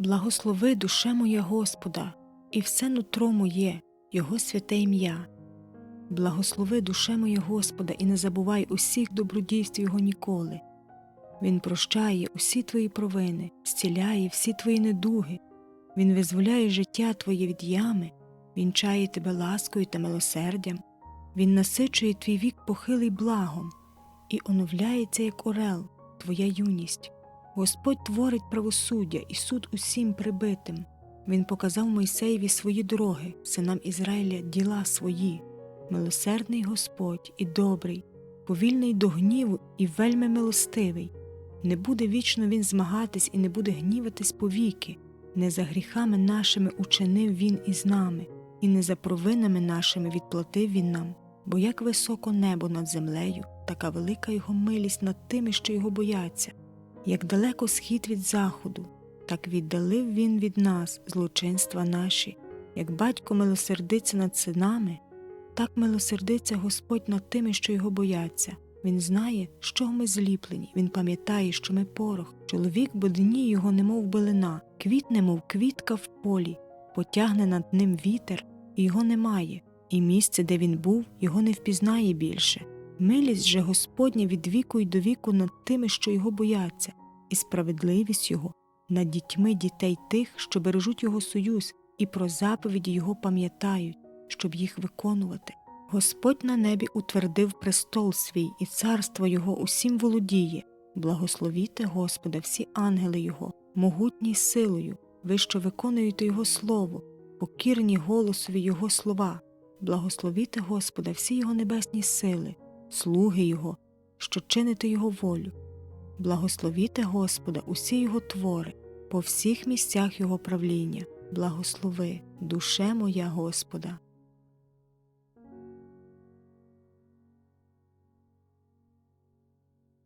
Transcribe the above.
Благослови душе моя Господа, і все нутро моє, Його святе ім'я. Благослови душе моя Господа, і не забувай усіх добродійств Його ніколи. Він прощає усі твої провини, зціляє всі твої недуги, Він визволяє життя твоє від ями, Він чає тебе ласкою та милосердям, Він насичує твій вік похилий благом, і оновляється, як орел, твоя юність. Господь творить правосуддя і суд усім прибитим. Він показав Мойсеєві свої дороги, синам Ізраїля діла свої. Милосердний Господь і добрий, повільний до гніву і вельми милостивий. Не буде вічно він змагатись і не буде гніватись повіки. Не за гріхами нашими учинив він із нами, і не за провинами нашими відплатив він нам. Бо як високо небо над землею, така велика його милість над тими, що його бояться. Як далеко схід від заходу, так віддалив він від нас злочинства наші, як батько милосердиться над синами, так милосердиться Господь над тими, що його бояться. Він знає, що ми зліплені, він пам'ятає, що ми порох. Чоловік бо дні його, немов билина, квітне, мов квітка в полі, потягне над ним вітер, і його немає, і місце, де він був, його не впізнає більше. Милість же Господня від віку й до віку над тими, що його бояться, і справедливість його над дітьми дітей тих, що бережуть його союз, і про заповіді його пам'ятають, щоб їх виконувати. Господь на небі утвердив престол свій, і царство його усім володіє. Благословіте Господа, всі ангели Його, могутні силою, ви, що виконуєте Його слово, покірні голосові Його слова. Благословіте Господа, всі Його небесні сили, слуги Його, що чините Його волю. Благословіте Господа, усі Його твори, по всіх місцях Його правління. Благослови, душе моя Господа.